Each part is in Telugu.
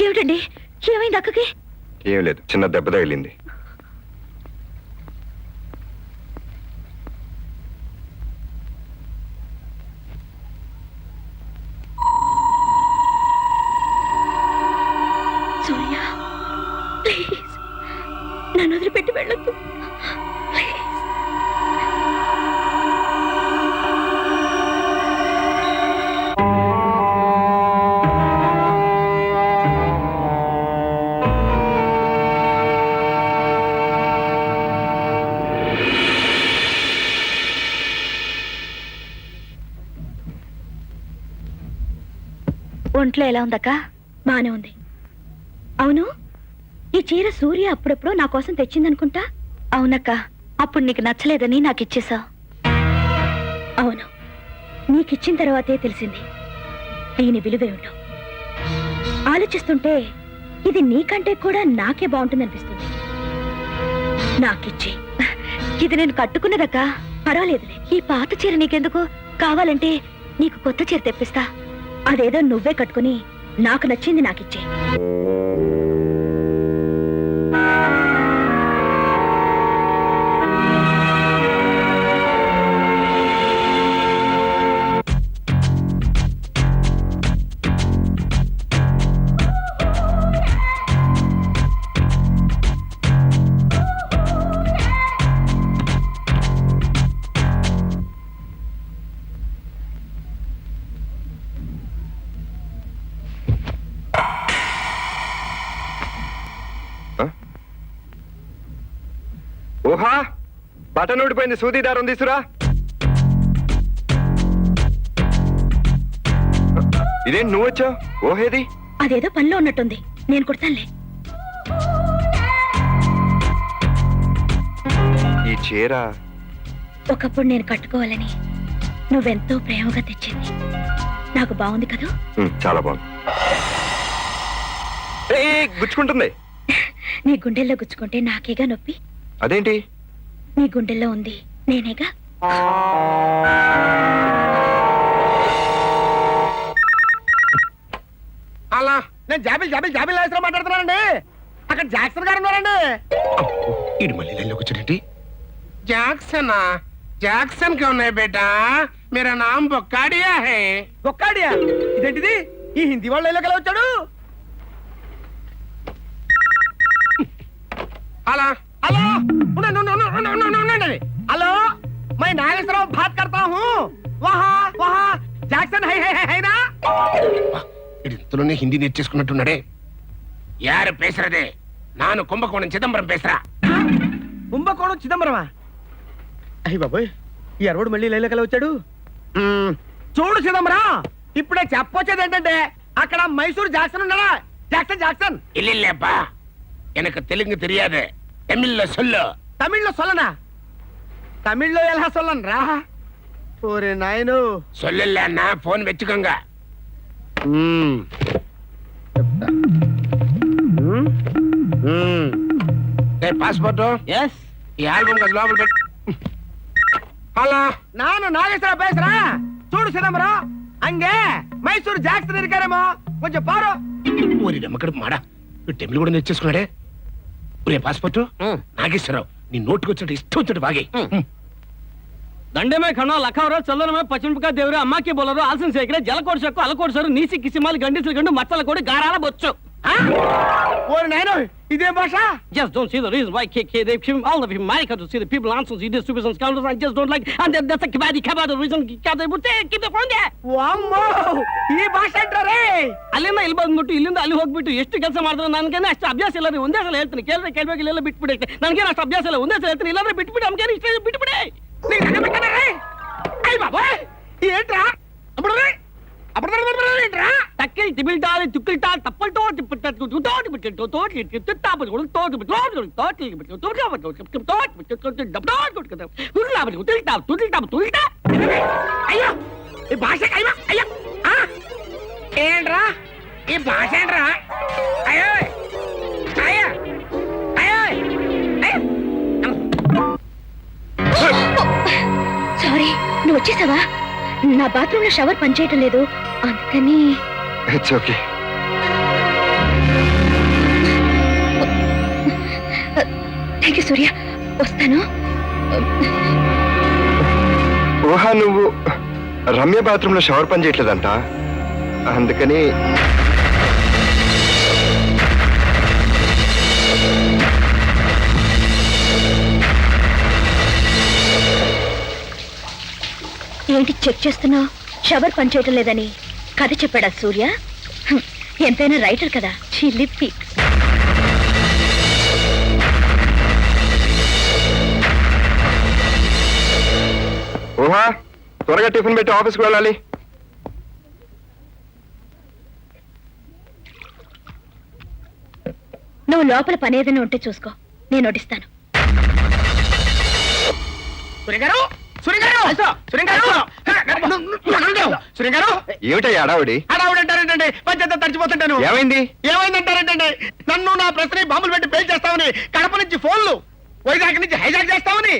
ఏమిటండి? ఏమైంది అక్కకి? ఏం లేదు చిన్న దెబ్బ తగిలింది. సూర్య ప్లీజ్. నన్ను వదిలిపెట్టి వెళ్ళొద్దు. ఒంట్లో ఎలా ఉందక్క? బానే ఉంది. అవును? ఈ చీర సూర్య అప్పుడప్పుడు నా కోసం తెచ్చిందనుకుంటా? అవునక్క. అప్పుడు నీకు నచ్చలేదని నాకు ఇచ్చేసావు అవును. నీకిచ్చిన తర్వాతే తెలిసింది. దీని విలువేమిటో ఆలోచిస్తుంటే ఇది నీకంటే కూడా నాకే బాగుంటుందనిపిస్తుంది. నాకిచ్చి. ఇది నేను కట్టుకున్నదక్క. పర్వాలేదులే. ఈ పాత చీర నీకెందుకు? కావాలంటే నీకు కొత్త చీర తెప్పిస్తా. అదేదో నువ్వే కట్టుకుని నాకు నచ్చింది నాకిచ్చే ఊహా? బటన్ ఊడిపోయింది సూది దారం తీసురా. ఇదేంటి నువ్వు వచ్చావు? ఓహేది అదేదో పనిలో ఉన్నట్టుంది. నేను కుడతానులే. ఈ చీర? ఒకప్పుడు నేను కట్టుకోవాలని నువ్వెంతో ప్రేమగా తెచ్చింది. నాకు బాగుంది కదూ? చాలా బాగుంది. గుచ్చుకుంటుంది. నీ గుండెల్లో గుచ్చుకుంటే నాకేగా నొప్పి? అదేంటి? నీ గుండెల్లో ఉంది. నేనేగా? అలా నేను జాబిల్ జాబిల్ జాబిల్ లాయసర్ మాట్లాడుతున్నానండి. అక్కడ జాక్సన్ గారు ఉన్నారండి. ఇడు మళ్ళీ లైన్లోకి జాక్సనా జాక్సన్? కి ఉన్నాయి బేటా. మేరా నామ్ బొక్కాడియా హే. బొక్కాడియా? ఇదేంటిది? ఈ హిందీ వాళ్ళ లైన్లోకి ఎలా వచ్చాడు? అలా హలో! ఉండండి హలో! మై నాగేశ్వరరావు బాత్ కడతా హూ? వహా వహా. జాక్సన్ హై హై హై నా ఇంతలోనే హిందీ నేర్చేసుకున్నట్టున్నాడే. యారు పేసరదే. నాను కుంభకోణం చిదంబరం పేసరా. కుంభకోణం చిదంబరమా? అయ్యి బాబోయ్ ఈ అరవడు మళ్ళీ లైలకల వచ్చాడు? చూడు చిదంబరం ఇప్పుడే చెప్పొచ్చేది ఏంటంటే అక్కడ మైసూర్ జాక్సన్ ఉన్నాడా? Jackson Jackson. ఇల్లిల్లేబ్బా ఎనకు తెలుగు తెలియాదే. தமிழ்ல சொல்லு తమిళ్లో సొల్లనా తమిళ్లో ఎలా సొల్లను రా ఓరే నాయను சொல்லலன்னா போன் வச்சுக்கோங்க మ్మ్. చెప్తా. మ్మ్? మ్మ్. டேய் பாஸ்போர்ட் ఈ ఆల్బమ్ కదా లోపల పెట్టు హలో నాను నాగేశ్వర పేసరా చూడు చిదంబరం అంగే మైసూర్ జాక్సన్ ఇరికారేమో కొంచెం పారు ఓరి నమ్మకడు మాడా వీడు తమిళ కూడా నేర్చేసుకున్నాడే ఉరే పాస్పోర్ట్ నాగేశ్వరరావు నీ నోటుకొచ్చినట్టు ఇష్టం వచ్చినట్టు బాగే దండమే మే ఖండం లఖవరో చల్లనమే పచ్చిమిపకా దేవుడు అమ్మాకి బొలరు ఆల్సిన సేకరే జలకోడు చెక్కు అలకోడు సరు నీసి కిసిమాలు గండిసలు గండు మచ్చల కోడి గారాల బొచ్చు. ఓరి నాయన Idę Basha? Just don't see the reason why KK, they've him, all of America to see the people answers he did stupid and scoundrels I just don't like. And that, that's a kabadi kabad the reason they would take, keep the phone there. ವಾಮ್ಮೋ ಈ ಭಾಷೆ ಅಂಟ್ರೆ ಅಲ್ಲಿಂದ ಇಲ್ಲಿ ಬಂದ್ಬಿಟ್ಟು ಇಲ್ಲಿಂದ ಅಲ್ಲಿ ಹೋಗ್ಬಿಟ್ಟು ಎಷ್ಟು ಕೆಲಸ ಮಾಡಿದ್ರು ನನಗೇನೆ ಅಷ್ಟು ಅಭ್ಯಾಸ ಇಲ್ಲ ರೀ ಒಂದೇ ಸಲ ಹೇಳ್ತೀನಿ ಕೇಳಿದ್ರೆ ಕೇಳಬೇಕಿಲ್ಲ ಬಿಟ್ಬಿಡೈತೆ ನನಗೇನು ಅಷ್ಟು ಅಭ್ಯಾಸ ಇಲ್ಲ ಒಂದೇ ಸಲ ಹೇಳ್ತೀನಿ ಇಲ್ಲಾಂದ್ರೆ ಬಿಟ್ಬಿಟ್ಟು re, ಇಷ್ಟ ಬಿಟ್ಬಿಡಿ ನೀ ಬಾಬಾ ಏಟ್ರಾ ಬಿಡ್ರಿ తక్కిల్ తిబిల్టాలి తిక్కిల్టాలి తప్పలతో ఏంట్రా? ఈ భాష ఏంట్రా? అయ్యో! అయ్యో! అయ్యో! సారీ నువ్వు వచ్చేసావా? నా బాత్రూంలో షవర్ పనిచేయటం లేదు. అందుకని. Okay thank you Surya. వస్తాను. ఊహా నువ్వు రమ్య బాత్రూంలో షవర్ పని చేయట్లేదంట అందుకని ఏంటి చెక్ చేస్తున్నావు? షవర్ పనిచేయటం లేదని కథ చెప్పాడా సూర్య? ఎంతైనా రైటర్ కదా. ఊహ త్వరగా టిఫిన్ పెట్టి ఆఫీస్కి వెళ్ళాలి. నువ్వు లోపల పని ఏదైనా ఉంటే చూసుకో. నేను నోటిస్తాను. సురేగారు ఏమిటయ్యా అడావుడి అడావుడంటారేంటండి పంచాయతీ తడిచిపోతుంటాను. ఏమైంది? ఏమైందంటారేంటండి? నన్ను నా ప్రశ్న బాంబులు పెట్టి పేల్ చేస్తామని కడప నుంచి ఫోన్లు వైజాగ్ నుంచి హైజాక్ చేస్తామని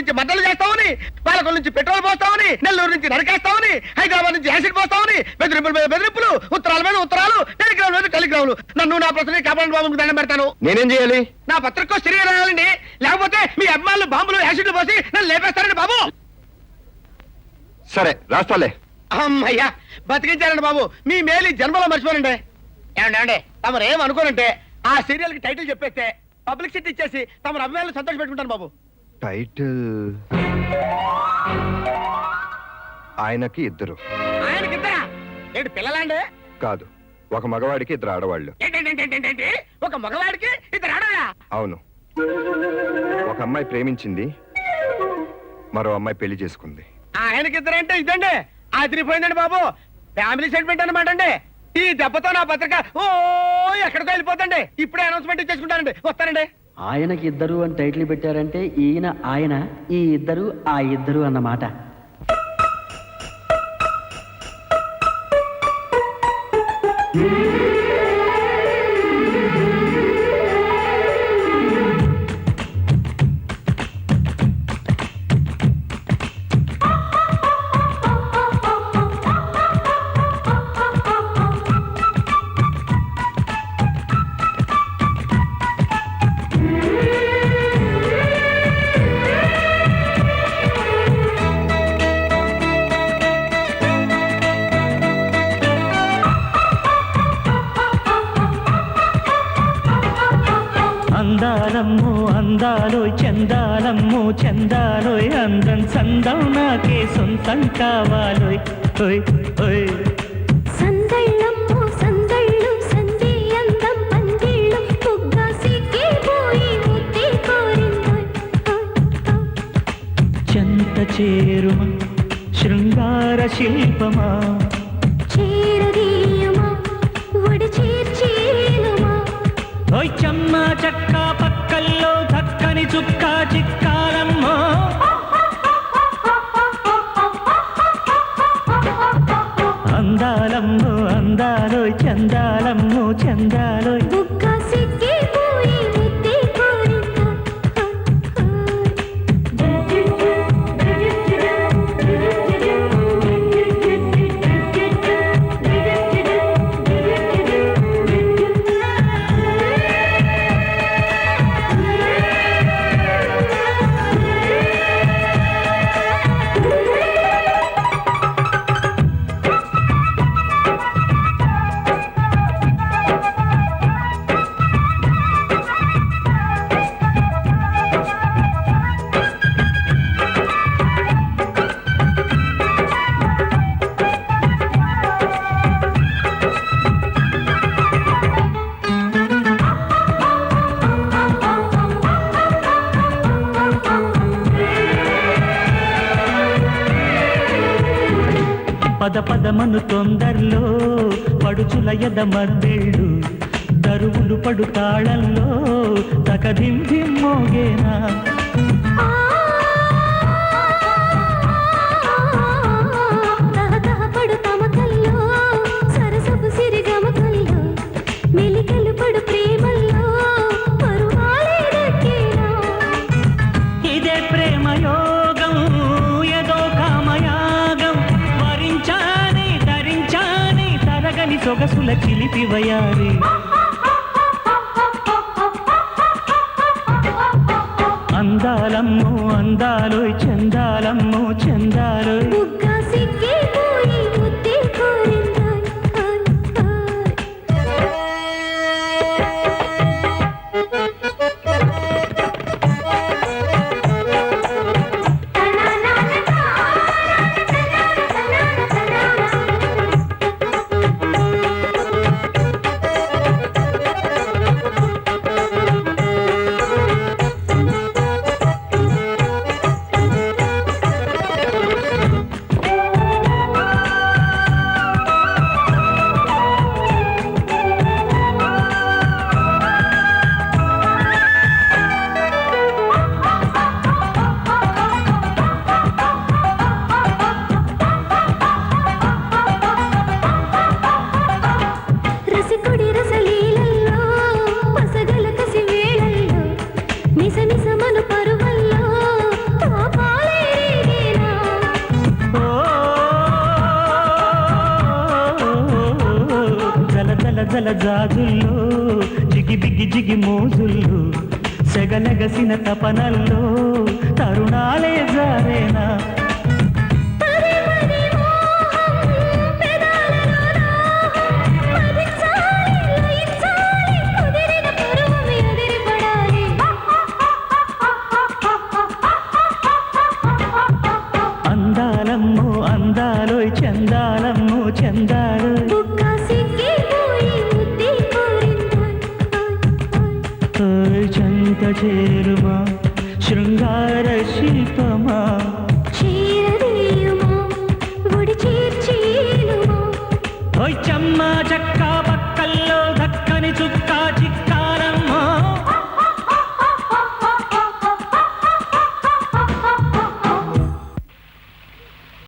నుంచి మద్దలు చేస్తామని పాలకొల నుంచి పెట్రోల్ పోస్తామని నెల్లూరు నుంచి నరికేస్తామని హైదరాబాద్ నుంచి యాసిడ్ పోస్తామని బెదిరింపుల మీద బెదిరింపులు ఉత్తరాల మీద ఉత్తరాలు టెలిగ్రామ్ మీద టెలిగ్రాములు. నన్ను నా ప్రశ్న కాపాడండి బాబుకి దండం పెడతాను. నేనేం చేయాలి? నా పత్రికో స్త్రీ రాయాలండి. లేకపోతే మీ అభిమానులు బాంబులు యాసిడ్లు పోసి నన్ను లేపేస్తారండి బాబు. సరే రాస్తాలే. అమ్మయ్యా బతికించారండి బాబు. మీ మేలు జన్మలో మర్చిపోనండి. ఏమండి తమరు ఏం అనుకోనంటే ఆ సీరియల్కి టైటిల్ చెప్పేస్తే పబ్లిసిటీ ఇచ్చేసి తమరు అభిమానులు సంతోష పెట్టుకుంటాను బాబు. టైటిల్? ఆయనకి ఇద్దరు. ఆయనకి ఇద్దరా? ఏంటి పిల్లలండి? కాదు ఒక మగవాడికి ఇద్దరు ఆడవాళ్ళు. ఒక మగవాడికి ఇద్దరు ఆడవాళ్ళా? అవును. ఒక అమ్మాయి ప్రేమించింది మరో అమ్మాయి పెళ్ళి చేసుకుంది. ఆయనకి ఇద్దరు అంటే ఇదండి. ఆదిరిపోయిందండి బాబు. ఫ్యామిలీ సెంటిమెంట్ అనమాట అండి. ఈ దెబ్బతో నా పత్రిక ఓ ఎక్కడికో వెళ్ళిపోతండి ఇప్పుడే అనౌన్స్మెంట్ ఇచ్చేసుకుంటానండి. వస్తానండి. ఆయనకి ఇద్దరు అని టైటిల్ పెట్టారంటే ఈయన ఆయన ఈ ఇద్దరు ఆ ఇద్దరు అన్నమాట. అందాలమ్మో చందాలోయ్ అందం సందం నాకే సొంతం కావాలోయ్. ఓయ్ ఓయ్. చేరుమ శృంగార శిల్పమా? ఓయ్ చమ్మ చక్క పక్కల్లో దక్కని చుక్క చిక్కాలమ్మో చందాలమ్మో పద పదమను తొందరలో పడుచుల ఎద మర్దెళ్ళు దరువులు పడు తాళంలో తకదింధిం మోగేనా? ఇదే ప్రేమ యోగం సొగసుల చిలిపివయారి అందాలమ్ము అందాలు చందాలమ్ము చందాలోయ్. కలకల జాదుల్లో జిగి బిగి జిగి మోజుల్లో సెగలెగసిన తపనల్లో తరుణాలే జారేనా? చంత చేరుమా శృంగార శిల్పమా? చీరదీయుమా గుడి చేర్చేయుమా?